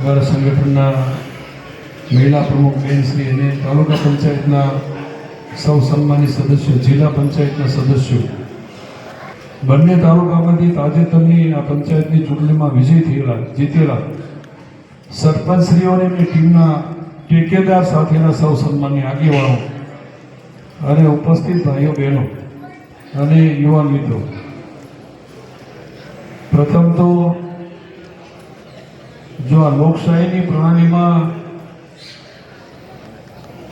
અમારા સંગઠનના મહિલા પ્રમુખ બેન શ્રી અને તાલુકા પંચાયતના સૌ સન્માનિત સદસ્યો, જિલ્લા પંચાયતના સદસ્યો. બંને તાલુકામાંથી તાજેતરની આ પંચાયતની ચૂંટણીમાં વિજય થયેલા, જીતેલા સરપંચશ્રીઓ અને એમની ટીમના ટેકેદાર સાથેના સૌ સન્માનની આગેવાનો અને ઉપસ્થિત ભાઈઓ બહેનો અને યુવાન મિત્રો. પ્રથમ તો જો આ લોકશાહીની પ્રણાલીમાં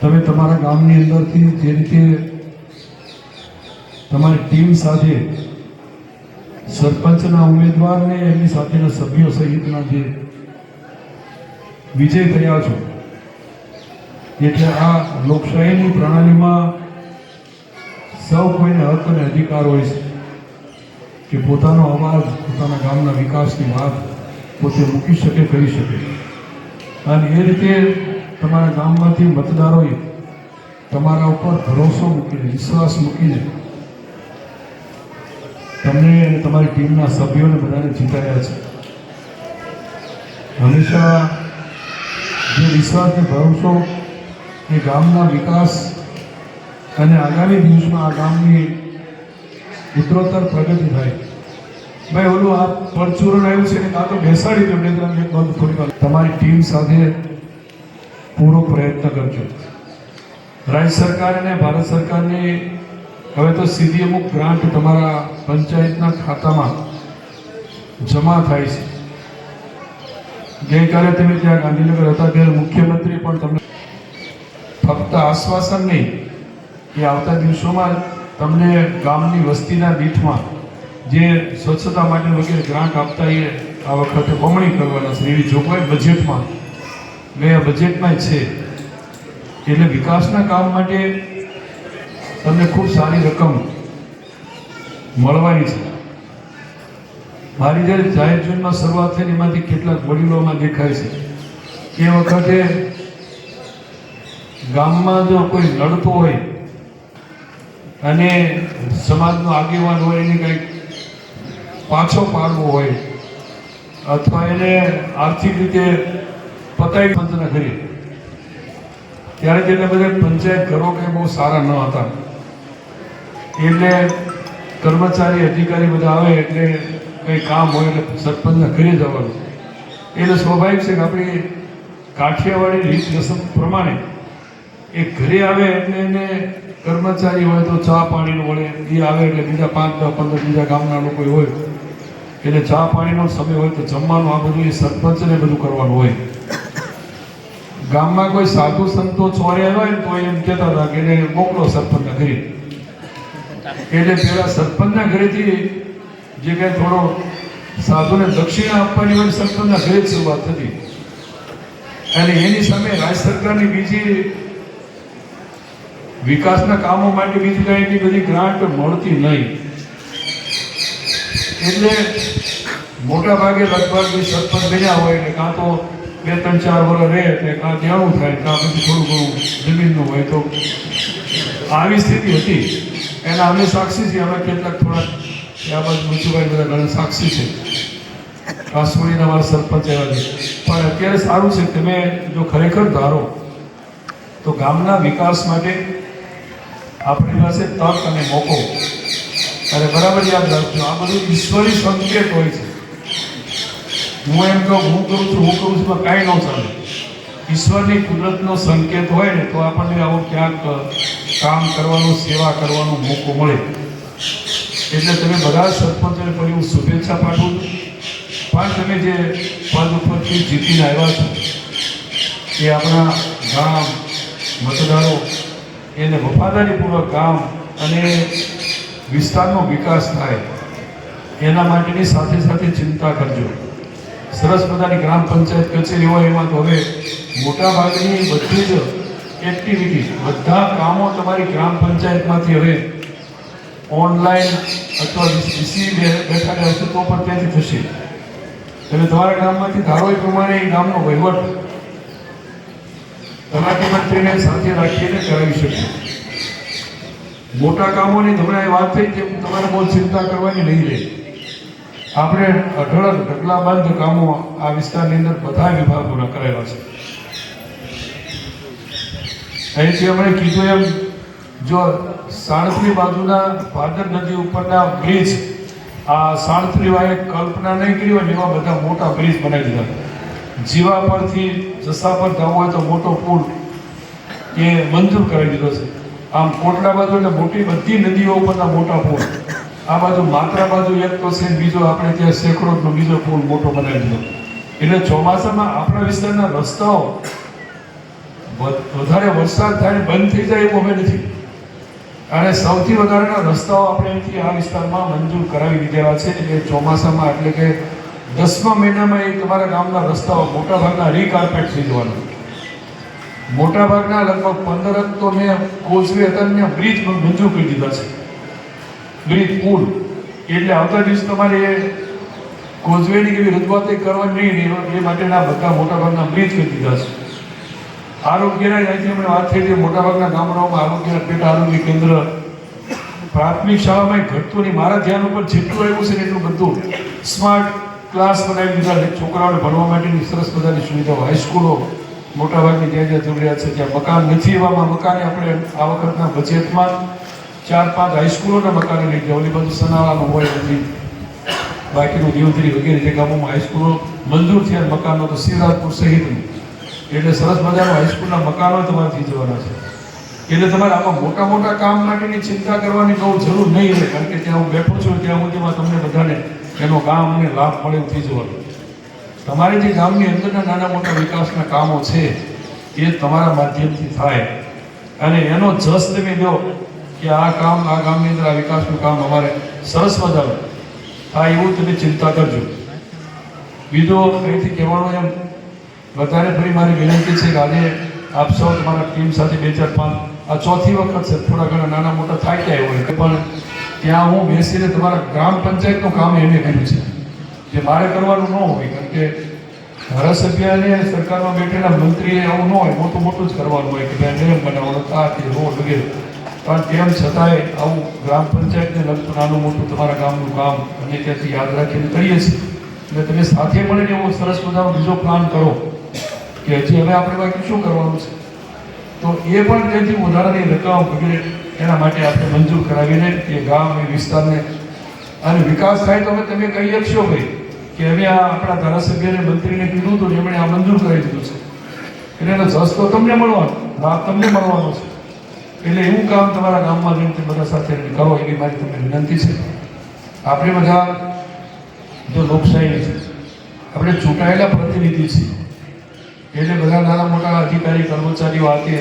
તમે તમારા ગામની અંદરથી જે રીતે તમારી ટીમ સાથે સરપંચના ઉમેદવારને એમની સાથેના સભ્યો સહિતના જે વિજય થયા છો, એટલે આ લોકશાહીની પ્રણાલીમાં સૌ કોઈને હક અને અધિકાર હોય છે કે પોતાનો અવાજ, પોતાના ગામના વિકાસની વાત પોતે મૂકી શકે, કરી શકે. અને એ રીતે તમારા ગામમાંથી મતદારોએ તમારા ઉપર ભરોસો મૂકીને, વિશ્વાસ મૂકીને તમને અને તમારી ટીમના સભ્યોને બધાને જીતાડ્યા છે. હંમેશા જે વિશ્વાસ ને ભરોસો એ ગામના વિકાસ અને આગામી દિવસમાં આ ગામની ઉત્તરોત્તર પ્રગતિ થાય. ભાઈ ઓલું આ પરચુરણ આવ્યું છે કાં તો બેસાડી દો, નહીં તો બંધ વાર તમારી ટીમ સાથે પૂરો પ્રયત્ન કરજો. રાજ્ય સરકાર અને ભારત સરકારની હવે તો સીધી અમુક ગ્રાન્ટ તમારા પંચાયતના ખાતામાં જમા થાય છે. ગઈકાલે તમે ત્યાં ગાંધીનગર હતા, ત્યારે મુખ્યમંત્રી પણ તમને ફક્ત આશ્વાસન નહીં, એ આવતા દિવસોમાં તમને ગામની વસ્તીના દીઠમાં જે સ્વચ્છતા માટે વગેરે ગ્રાન્ટ આપતા એ આ વખતે બમણી કરવાના છે. એવી જોગવાઈ બજેટમાં ગયા બજેટમાં છે. એટલે વિકાસના કામ માટે તમને ખૂબ સારી રકમ મળવાની છે. મારી જ્યારે જાહેર જીવનમાં શરૂઆત થઈ એમાંથી કેટલાક વડીલોમાં દેખાય છે. એ વખતે ગામમાં જો કોઈ લડતો હોય અને સમાજનો આગેવાન હોય એને કંઈક પાછો પાડવો હોય, અથવા એને આર્થિક રીતે પતાવી પંચના કરી. ત્યારે તેના બધા પંચાયત ઘરો કંઈ બહુ સારા ન હતા એટલે કર્મચારી, અધિકારી બધા આવે એટલે કંઈ કામ હોય એટલે સરપંચના ઘરે જવાનું. એટલે સ્વાભાવિક છે કે આપણી કાઠિયાવાડી રીત રસમ પ્રમાણે એ ઘરે આવે એટલે એને કર્મચારી હોય તો ચા પાણીનું વળે, એ આવે એટલે બીજા પાંચ દસ, પંદર બીજા ગામના લોકો હોય એટલે ચા પાણીનો સમય હોય તો જમવાનું આ બધું એ સરપંચને બધું કરવાનું હોય. ગામમાં કોઈ સાધુ સંતો ચોર્યા હોય ને તો એમ કહેતા હતા કે એને મોકલો સરપંચના ઘરે. એટલે પેલા સરપંચના ઘરેથી જે કંઈ થોડો સાધુને દક્ષિણા આપવાની હોય સરપંચના ઘરે જ શરૂઆત થતી. અને એની સામે રાજ્ય સરકારની બીજી વિકાસના કામો માટે બીજી કાંઈ એટલી બધી ગ્રાન્ટ મળતી નહીં. એટલે મોટા ભાગે લગભગ જે બન્યા હોય એટલે કાં તો બે, ત્રણ, ચાર વર્ષ રહે એટલે કાં દેણું થાય કાં પછી થોડું ઘણું જમીનનું હોય તો આવી સ્થિતિ હતી. એના અમે સાક્ષી છીએ. અમે કેટલાક થોડાક આ બાજુ મુચુભાઈ બધા ઘણા સાક્ષી છે. કાશ્મીરના મારા સરપંચ એવા છે. પણ અત્યારે સારું છે તમે જો ખરેખર ધારો, તો ગામના વિકાસ માટે આપણી પાસે તક અને મોકો અને બરાબર યાદ રાખજો, આ બધું ઈશ્વરી સંકેત હોય છે. હું એમ કહું, હું કરું છું, હું કરું છું કાંઈ ન ચાલે. ઈશ્વરની કુદરતનો સંકેત હોય ને, તો આપણને આવું ક્યાંક કામ કરવાનો, સેવા કરવાનો મોકો મળે. એટલે તમે બધા સરપંચોને ફરી હું શુભેચ્છા પાઠવું પણ તમે જે પદ ઉપરથી જીતીને આવ્યા છો, એ આપણા ગામ, મતદારો, એને વફાદારીપૂર્વક ગામ અને વિસ્તારનો વિકાસ થાય, એના માટેની સાથે સાથે ચિંતા કરજો. સરસ મજાની ગ્રામ પંચાયત કચેરી હોય એમાં તો હવે મોટા ભાગની બધી જ એક્ટિવિટી બધા કામો તમારી ગ્રામ પંચાયતમાંથી હવે ઓનલાઈન અથવા વીસી બેઠા હશે તો પણ ત્યાંથી થશે. એટલે તમારા ગામમાંથી ધારો એ પ્રમાણે એ ગામનો વહીવટ તલાટી મંત્રીને સાથે રાખીને કરાવી શકીએ મોટા કામોની તમને વાત થઈ કે તમારે બહુ ચિંતા કરવાની નહીં રહે. આપણે અઢળક ઢગલાબંધ કામો આ વિસ્તારની અંદર બધા વિભાગોના કરેલા છે. અહીંથી અમને કીધું એમ, જો સાણત્રી બાજુના ભાદર નદી ઉપરના બ્રિજ આ સાણત્રી વાએ કલ્પના નહીં કરી હોય એવા બધા મોટા બ્રિજ બનાવી દીધા. જીવા પરથી જસા પર જવું હોય તો મોટો પુલ એ મંજૂર કરી દીધો છે. આમ કોટલા બાજુ એટલે મોટી બધી નદીઓ ઉપરના મોટા પુલ. આ બાજુ માત્રા બાજુ એક તો છે બીજો આપણે ત્યાં સેંકડોનો બીજો પુલ મોટો બનાવી દીધો. એટલે ચોમાસામાં આપણા વિસ્તારના રસ્તાઓ વધારે વરસાદ થાય બંધ થઈ જાય એવું અમે નથી. અને સૌથી વધારેના રસ્તાઓ આપણે અહીંથી આ વિસ્તારમાં મંજૂર કરાવી દીધેલા છે. એટલે ચોમાસામાં એટલે કે દસમા મહિનામાં એ તમારા ગામના રસ્તાઓ મોટાભાગના રીકાર્પેટ થઈ જવાના. મોટાભાગના લગભગ પંદર તો મેં કોઝવે હતા મેં બ્રિજ મંજૂર કરી દીધા છે. બ્રિજ પુલ. એટલે આવતા દિવસ તમારે કોઝવેની એવી રજૂઆત કરવાની નહીં એ માટેના બધા મોટાભાગના બ્રિજ કરી દીધા છે. આરોગ્યના અહીંથી અમે વાત થઈ હતી, મોટાભાગના ગામડાઓમાં આરોગ્ય પેટા આરોગ્ય કેન્દ્ર પ્રાથમિક શાળામાં ઘટતું નહીં મારા ધ્યાન ઉપર જેટલું આવ્યું છે એટલું બધું સ્માર્ટ ક્લાસ બનાવી દીધા છે. છોકરાઓને ભણવા માટેની સરસ બધાની સુવિધાઓ હાઈસ્કૂલો મોટાભાગની જ્યાં જ્યાં જરૂરિયાત છે ત્યાં મકાન નથી એવામાં, મકાને આપણે આ વખતના બજેટમાં ચાર, પાંચ હાઈસ્કૂલોના મકાને લઈ ગયા. ઓલી બધું સનાવાનું હોય બધી બાકીનું દેવધરી વગેરે જે ગામોમાં હાઈસ્કૂલો મંજૂર થયા, મકાનો તો શિવરાજપુર સહિતનું એટલે સરસ મજાના હાઈસ્કૂલના મકાનો તમારે થઈ જવાના છે. એટલે તમારે આમાં મોટા મોટા કામ માટેની ચિંતા કરવાની બહુ જરૂર નહીં હોય કારણ કે ત્યાં હું બેઠો છું, ત્યાં સુધીમાં તમને બધાને એનો કામ અને લાભ મળે થઈ જવાનું. તમારે જે ગામની અંદરના નાના મોટા વિકાસના કામો છે, એ તમારા માધ્યમથી થાય. અને એનો જસ તમે દો કે આ કામ, આ ગામની અંદર આ વિકાસનું કામ અમારે સરસ મજાનું થાય એવું તમે ચિંતા કરજો. બીજો અહીંથી કહેવાનું એમ, વધારે ફરી મારી વિનંતી છે કે આજે આપ સૌ તમારા ટીમ સાથે બે ચાર પાંચ, આ ચોથી વખત છે, થોડા ઘણા નાના મોટા થાય ત્યાં હોય, પણ ત્યાં હું બેસીને તમારા ગ્રામ પંચાયતનું કામ એને કર્યું છે. જે મારે કરવાનું ન હોય, કારણ કે ધારાસભ્ય અને સરકારમાં બેઠેલા મંત્રીએ આવું ન હોય મોટું મોટું જ કરવાનું હોય કે ભાઈ નિયમ બનાવવાનો આ તે રોડ વગેરે. પણ તેમ છતાંય આવું ગ્રામ પંચાયતને લગતું નાનું મોટું તમારા ગામનું કામ અને ત્યાંથી યાદ રાખીને કરીએ છીએ. એટલે તમે સાથે મળીને એવો સરસ મજાનો બીજો પ્લાન કરો કે હજી હવે આપણે બાકી શું કરવાનું છે? તો એ પણ ત્યાંથી વધારાની રકમ વગેરે એના માટે આપણે મંજૂર કરાવીને એ ગામ, એ વિસ્તારને. અને વિકાસ થાય તો તમે કહી શકશો ભાઈ. કે હવે આ આપણા ધારાસભ્યને મંત્રીને કીધું હતું એમણે આ મંજૂર કરી દીધું છે. એટલે એનો જસ તો તમને મળવાનો લાભ તમને મળવાનો છે. એટલે એવું કામ તમારા ગામમાં જઈને બધા સાથે કરો એવી મારી તમને વિનંતી છે. આપણે બધા જો લોકશાહી છે, આપણે ચૂંટાયેલા પ્રતિનિધિ છીએ એટલે બધા નાના મોટા અધિકારી, કર્મચારીઓ તે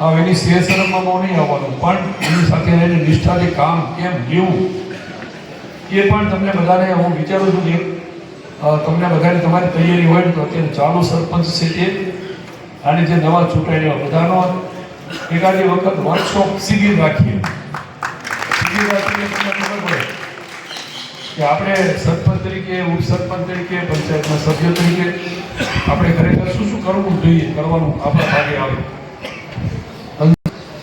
આ એની સે શરમમાં બહુ નહીં આવવાનું. પણ એની સાથે રહીને નિષ્ઠાથી કામ, કેમ લેવું એ પણ તમને બધાને હું વિચારું છું કે તમને બધાને તમારી તૈયારી હોય તો અત્યારે ચાલુ સરપંચ છે તે અને જે નવા ચૂંટાયેલા બધાનો એકાદી વખત વર્કશોપ શિબિર રાખીએ. શિબિર રાખીને તમને ખબર પડે કે આપણે સરપંચ તરીકે, ઉપસરપંચ તરીકે, પંચાયતના સભ્ય તરીકે આપણે ખરેખર શું શું કરવું જોઈએ, કરવાનું આપણા ભાગે આવે.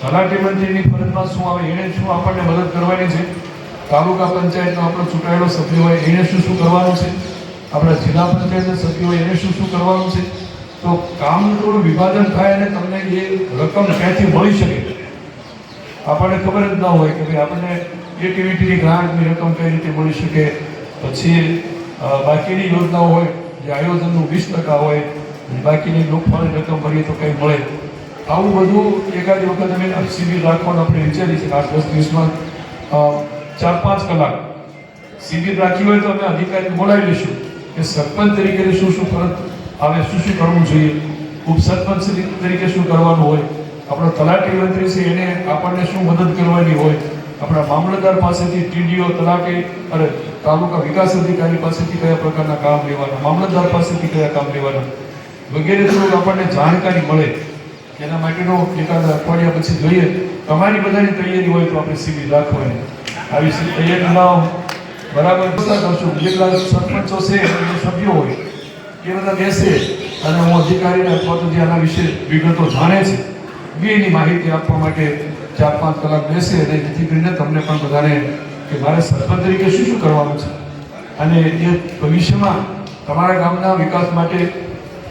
તલાટી મંત્રીની ફરજમાં શું આવે એને શું આપણને મદદ કરવાની છે? તાલુકા પંચાયતનો આપણો ચૂંટાયેલો સભ્ય હોય એને શું શું કરવાનું છે? આપણા જિલ્લા પંચાયતના સભ્યો એને શું શું કરવાનું છે? તો કામનું થોડું વિભાજન થાય અને તમને એ રકમ ક્યાંથી મળી શકે. આપણને ખબર જ ન હોય કે ભાઈ આપણને એક્ટિવિટીની ગ્રાન્ટની રકમ કઈ રીતે મળી શકે. પછી બાકીની યોજનાઓ હોય, જે આયોજનનું વીસ ટકા હોય બાકીની લોકફાળે રકમ ભરીએ તો કંઈ મળે. આવું બધું એકાદ વખત અમે શિબિર રાખવાનું આપણે વિચારી છે આઠ દસ દિવસમાં ચાર પાંચ કલાક. શિબિર રાખી હોય તો અમે અધિકારીને બોલાવી લઈશું. કે સરપંચ તરીકે શું શું ફરજ આવે શું શું કરવું જોઈએ? ઉપસરપંચ તરીકે શું કરવાનું હોય? આપણો તલાટી મંત્રી છે, એને આપણને શું મદદ કરવાની હોય? આપણા મામલતદાર પાસેથી ટીડીઓ, તલાટી અરે તાલુકા વિકાસ અધિકારી પાસેથી કયા પ્રકારના કામ લેવાના? મામલતદાર પાસેથી કયા કામ લેવાના? વગેરે થોડુંક આપણને જાણકારી મળે. એના માટેનો એકાદ અઠવાડિયા પછી જોઈએ. તમારી બધાની તૈયારી હોય તો આપણે શિબિર રાખવાની આવી તૈયારી ના બરાબર કરશું જેટલા સરપંચો છે સભ્યો હોય, એ બધા બેસે અને હું અધિકારીને અથવા તો જે આના વિશે વિગતો જાણે છે. બેની માહિતી આપવા માટે ચાર પાંચ કલાક બેસે અને જેથી કરીને તમને પણ બધાને કે મારે સરપંચ તરીકે શું શું કરવાનું છે? અને એ ભવિષ્યમાં તમારા ગામના વિકાસ માટે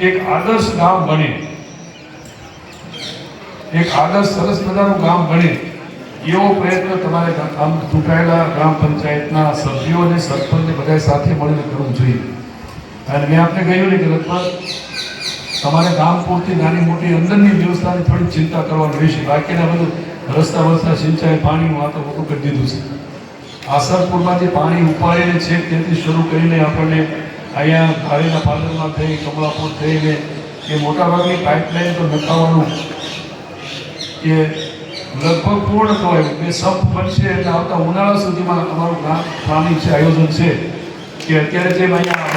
એક આદર્શ ગામ બને. એક આદર્શ સરસ મજાનું ગામ બને. એવો પ્રયત્ન તમારે આમ ચૂંટાયેલા ગ્રામ પંચાયતના સભ્યો અને સરપંચને બધા સાથે મળીને કરવું જોઈએ. અને મેં આપને કહ્યું ને કે લગભગ તમારે ગામ પૂરતી નાની મોટી અંદરની વ્યવસ્થાની થોડી ચિંતા કરવાની રહેશે બાકીના બધું રસ્તા વસ્તા સિંચાઈ, પાણીનું આ તો બધું કરી દીધું છે. આસરપુરમાંથી પાણી ઉપાડીને છે તેથી શરૂ કરીને આપણને અહીંયા ધારીના પાલનમાં થઈ, કમળાપુર થઈને એ મોટાભાગની પાઇપલાઇન તો નખાવાનું એ લગભગ પૂર્ણ થવાયું બે સબ બનશે એટલે આવતા ઉનાળા સુધીમાં અમારું ગ્રામ પ્લાનિંગ છે, આયોજન છે કે અત્યારે જેમ અહીંયા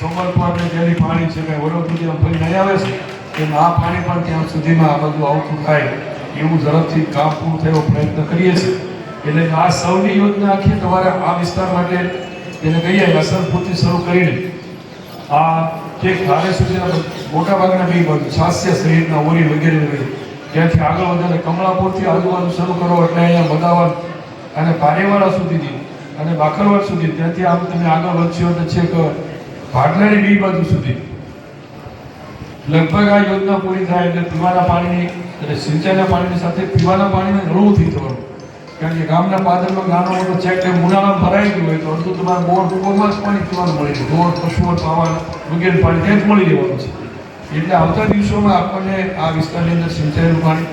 સોમરપુર ને જેની પાણી છે કંઈ વડોદરા ફરી નહીં આવે છે એમ આ પાણી પણ ત્યાં સુધીમાં આ બધું આવતું થાય એવું ઝડપથી કામ પૂરું થયો પ્રયત્ન કરીએ છીએ. એટલે આ સૌની યોજના આખી તમારે આ વિસ્તાર માટે એને કહીએ અસરપુરથી શરૂ કરીને આ જે ધારે સુધીના મોટાભાગના બી છાસ્ય સહિતના ઓરી વગેરે. ત્યાંથી આગળ વધારે કમળાપુરથી આજુબાજુ શરૂ કરો એટલે અહીંયા મદાવાદ અને પારેવાડા સુધીની અને બાખરવાડ સુધી. ત્યાંથી આમ તમે આગળ વધશો તો છેક ભાટલાની બી બાજુ સુધી. લગભગ આ યોજના પૂરી થાય એટલે પીવાના પાણીની એટલે સિંચાઈના પાણીની સાથે પીવાના પાણીને નળવું થઈ જવાનું કારણ કે ગામના પાદરમાં નાનો મોટો ચેક ડેમ ઉનાળામાં ભરાઈ ગયું હોય તો અડધું તમારે બોર બોરમાં જ પાણી પીવાનું મળી જાય. બોર, પશુઓ પાવા વગેરે પાણી ત્યાં જ મળી રહેવાનું છે. એટલે આવતા દિવસોમાં આપણને આ વિસ્તારની અંદર સિંચાઈનું પાણી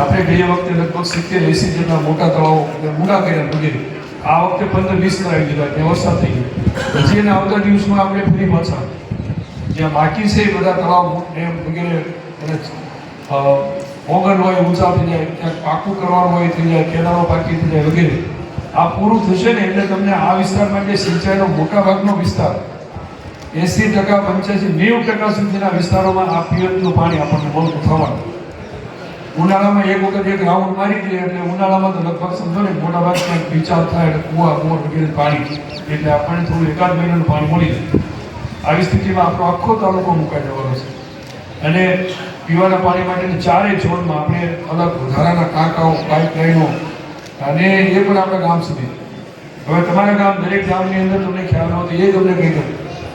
આપણે ગયા વખતે લગભગ સિત્તેર, એસી જેટલા મોટા તળાવો ઊંડા કર્યા વગેરે. આ વખતે પંદર, વીસ કરાવી દીધા ત્યાં વરસાદ થઈ ગયો. પછી એના આવતા દિવસમાં આપણે ફરી પાછા જ્યાં બાકી છે એ બધા તળાવ, ડેમ વગેરે ઓગણ હોય, ઊંચા થઈ જાય, ક્યાંક પાકું કરવાનું હોય થઈ જાય કેનારો પાકી થઈ જાય વગેરે. આ પૂરું થશે ને એટલે તમને આ વિસ્તાર માટે સિંચાઈનો મોટા ભાગનો વિસ્તાર એસી ટકા, પંચ્યાસી, નેવું ટકા સુધીના વિસ્તારોમાં આ પિયતનું પાણી આપણને બહુ થવાનું. ઉનાળામાં એક વખત એક રાઉન્ડ મારી દે એટલે ઉનાળામાં તો લગભગ સમજો ને મોટા ભાગ ક્યાંક વિચાર થાય એટલે કુવા, બોર વગેરે પાણી. એટલે આપણને થોડું એકાદ મહિનાનું પાણી મળી જાય. આવી સ્થિતિમાં આપણો આખો તાલુકો મુકાઈ જવાનો છે. અને પીવાના પાણી માટેની ચારેય ઝોનમાં આપણે અલગ વધારાના ટાંકાઓ, પાઇપલાઇનો અને એ પણ આપણા ગામ સુધી. હવે તમારા ગામ દરેક ગામની અંદર તમને ખ્યાલ હોય તો એ તમને કહી દઉં.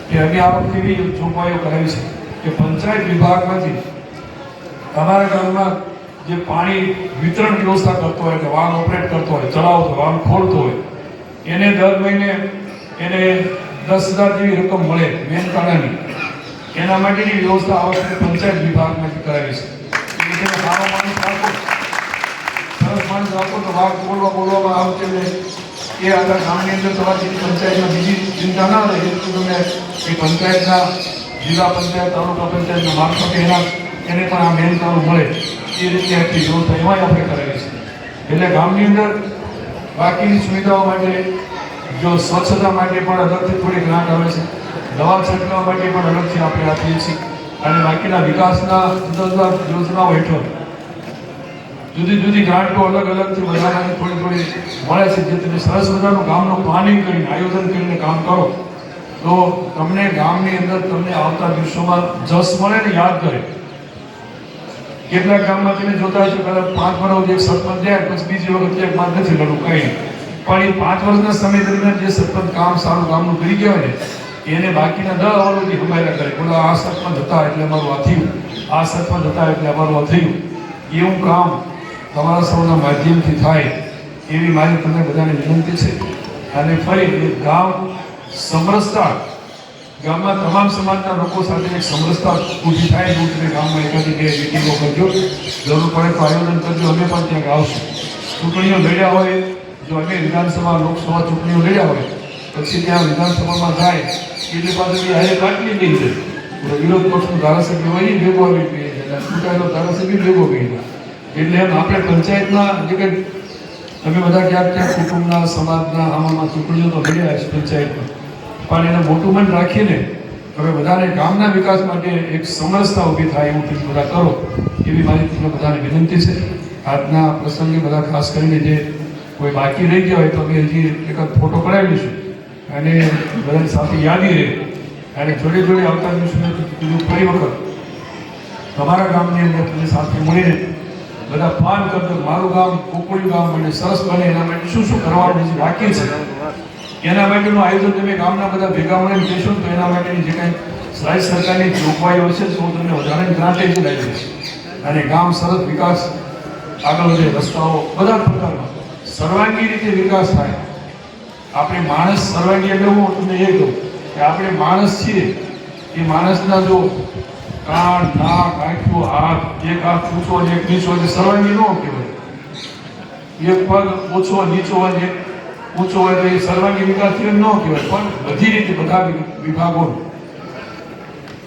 કે અમે આ વખતે એવી જોગવાઈઓ કરાવી છે કે પંચાયત વિભાગમાંથી તમારા ગામમાં જે પાણી વિતરણ વ્યવસ્થા કરતો હોય, કે વાહન ઓપરેટ કરતો હોય, ચલાવતો વાહન ખોલતો હોય, એને દર મહિને એને દસ હજાર જેવી રકમ મળે મહેનતાણાની એના માટેની વ્યવસ્થા આ વખતે પંચાયત વિભાગમાંથી કરાવી છે. સારો રાખો. સરસ માણસ રાખો તો વાઘ બોલવા બોલવામાં આવશે એ આગળ ગામની અંદર તમારી પંચાયતમાં બીજી ચિંતા ના રહે તો તમે એ પંચાયતના જિલ્લા પંચાયત, તાલુકા પંચાયતના મારફતે એના એને પણ આ મહેનતાણું મળે એ રીતે આખી વ્યવસ્થા એમાં આપણે કરેલી છે. એટલે ગામની અંદર બાકીની સુવિધાઓ માટે, જો સ્વચ્છતા માટે પણ અલગથી થોડી ગ્રાન્ટ આવે છે, દવા છંટકાવ માટે પણ અલગથી આપણે આપીએ છીએ. અને બાકીના વિકાસના જુદા જુદા યોજનાઓ હેઠળ જુદી જુદી ગ્રાન્ટો અલગ અલગથી બધાને થોડી થોડી મળે છે. જે તમે સરસ મજાનું ગામનું પ્લાનિંગ કરીને, આયોજન કરીને કામ કરો, તો તમને ગામની અંદર તમને આવતા દિવસોમાં જસ મળે ને યાદ કરે. કેટલાક ગામમાં તમે જોતા હશો, કદાચ પાંચ વર્ષ એક સરપંચ જાય, પછી બીજી વખત એક માર નથી લડવું, કઈ પણ એ પાંચ વર્ષના સમય દરમિયાન જે સરપંચ કામ સારું ગામનું કરી ગયા ને, એને બાકીના દસ અવરોધી હમાયરા કરે. બોલો, આ સરપંચ હતા એટલે અમારું આ થયું. આ સરપંચ હતા એટલે અમારું આ થયું. એવું કામ તમારા સૌના માધ્યમથી થાય એવી મારી તમને બધાને વિનંતી છે. અને ફરી ગામ સમરસતા, ગામમાં તમામ સમાજના લોકો સાથે એક સમરસતા ઊભી થાય એવું ગામમાં એકાદી બે મિટિંગો કરજો. જરૂર પડે તો આયોજન કરજો. અમે પણ ત્યાં આવશું ચૂંટણીઓ લડ્યા હોય, જો અમે વિધાનસભા, લોકસભા ચૂંટણીઓ લડ્યા હોય, પછી ત્યાં વિધાનસભામાં જાય એટલે પાછું બી હારે કાટલી નહીં છે વિરોધ પક્ષનો ધારાસભ્ય હોય ભેગો આવી ગઈ છે અને ચૂંટાયેલો ધારાસભ્ય ભેગો છે એટલે આપણે પંચાયતના જે કંઈ, તમે બધા ક્યાંક ક્યાંક કુટુંબના, સમાજના આમાં ચૂંટણીઓ તો લડ્યા છે પંચાયતમાં. પણ એને મોટું મન રાખીને હવે બધાને ગામના વિકાસ માટે એક સમરસતા ઊભી થાય એવું તમે બધા કરો, એવી મારી તમને બધાને વિનંતી છે. આજના પ્રસંગે બધા ખાસ કરીને જે કોઈ બાકી રહી ગયા હોય તો અમે હજી એકાદ ફોટો પડાવી લઈશું. અને બધાની સાથે યાદી રહે. અને જોડે જોડે આવતા દિવસે ફરી વખત, તમારા ગામની અંદર તમે સાથે મળીને બધા પ્લાન કરજો, મારું ગામ કોકળિયું ગામ બને, સરસ બને, એના માટે શું શું કરવાનું છે બાકી છે એના માટેનું આયોજન તમે ગામના બધા ભેગા મળીને કહેશો તો એના માટેની જે કાંઈ રાજ્ય સરકારની જોગવાઈઓ છે, તો તમને વધારે ગ્રાન્ટ જ લાવી છે અને ગામ સરસ વિકાસ, આગળ વધે, રસ્તાઓ બધા પ્રકારના સર્વાંગી રીતે વિકાસ થાય. આપણે માણસ સર્વાંગી એટલે હું તમને એ કહું કે આપણે માણસ છીએ. એ માણસના જો કાન નાક આંખો, હાથ, એક હાથ ઊંચો અને એક નીચો એટલે સર્વાંગી ન કહેવાય. એક પગ ઓછો, નીચો હોય એક ઊંચો હોય તો એ સર્વાંગી વિકાસ થયો ન કહેવાય, પણ બધી રીતે બધા વિભાગો.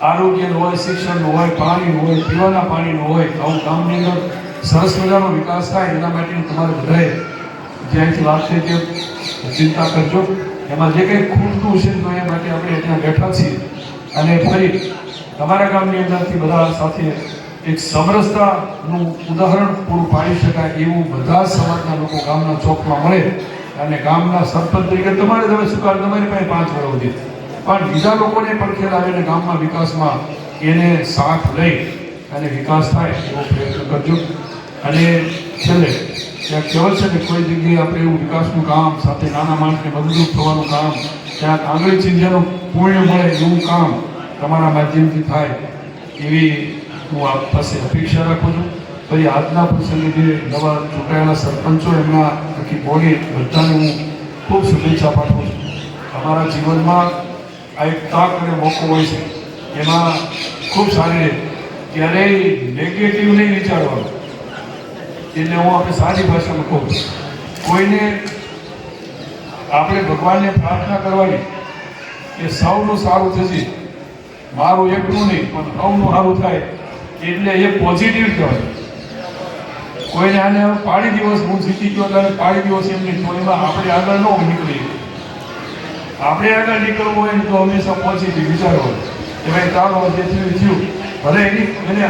આરોગ્યનું હોય, શિક્ષણનું હોય, પાણીનું હોય, પીવાના પાણીનું હોય, આવું ગામની અંદર સરસ મજાનો વિકાસ થાય, એના માટે તમારે બધાએ જ્યાંથી લાગશે તે ચિંતા કરજો. એમાં જે કંઈ ખૂટતું છે તો એ માટે આપણે ત્યાં બેઠા છીએ. અને ફરી તમારા ગામની અંદરથી બધા સાથે એક સમરસતાનું ઉદાહરણ પૂરું પાડી શકાય એવું બધા સમાજના લોકો ગામના ચોકમાં મળે અને ગામના સરપંચ તરીકે તમારે તમે સ્વીકાર તમારી પાસે પાંચ વર્ષ સુધી પણ બીજા લોકોને પણ અને ગામના વિકાસમાં એને સાથ લઈ અને વિકાસ થાય એવો પ્રયત્ન કરજો. અને છેલ્લે, ત્યાં કહેવાય છે કે કોઈ જગ્યાએ આપણે એવું વિકાસનું કામ સાથે નાના માણસને મદદરૂપ થવાનું કામ, ત્યાં આંગળી ચિંધ્યાનું પુણ્ય મળે એવું કામ તમારા માધ્યમથી થાય એવી હું આપ પાસે અપેક્ષા રાખું છું. ફરી આજના પ્રસંગે જે નવા ચૂંટાયેલા સરપંચો એમના આખી બોડી બધાને હું ખૂબ શુભેચ્છા પાઠવું છું. અમારા જીવનમાં આ એક તક અને મોકો હોય છે. એમાં ખૂબ સારી રહે. ક્યારેય નેગેટિવ નહીં વિચારવાનું. એટલે હું આપણે સારી ભાષામાં કહું કોઈને આપણે ભગવાનને પ્રાર્થના કરવાની કે સૌનું સારું થશે. મારું એકનું નહીં, પણ સૌનું સારું થાય એટલે એ પોઝિટિવ કહેવાય. કોઈને આને પાણી દિવસ હું જીતી ગયો ત્યારે પાડી દિવસ એમ નહીં તો એમાં આપણે આગળ ન નીકળીએ. આપણે આગળ નીકળવું હોય તો હંમેશા પોઝિટિવ વિચાર હોય. કે ભાઈ ચાલો જે થયું થયું. ભલે એની એને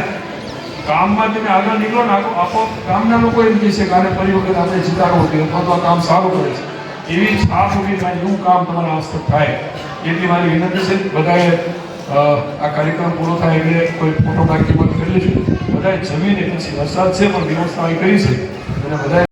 કામમાં તમે આગળ નીકળો ને આપો કામના લોકો એમ કહે છે કે આને ફરી વખત આપણે જીતાડવો કે અથવા તો આ કામ સારું કરે છે. એવી છાપ ઊભી થાય, એવું કામ તમારા હસ્તક થાય. એટલી મારી વિનંતી છે. બધાએ આ કાર્યક્રમ પૂરો થાય એટલે કોઈ ફોટોગ્રાફી પણ કરી લઈશું બધા જમીને પછી વરસાદ છે પણ વ્યવસ્થા કરી છે. અને બધાએ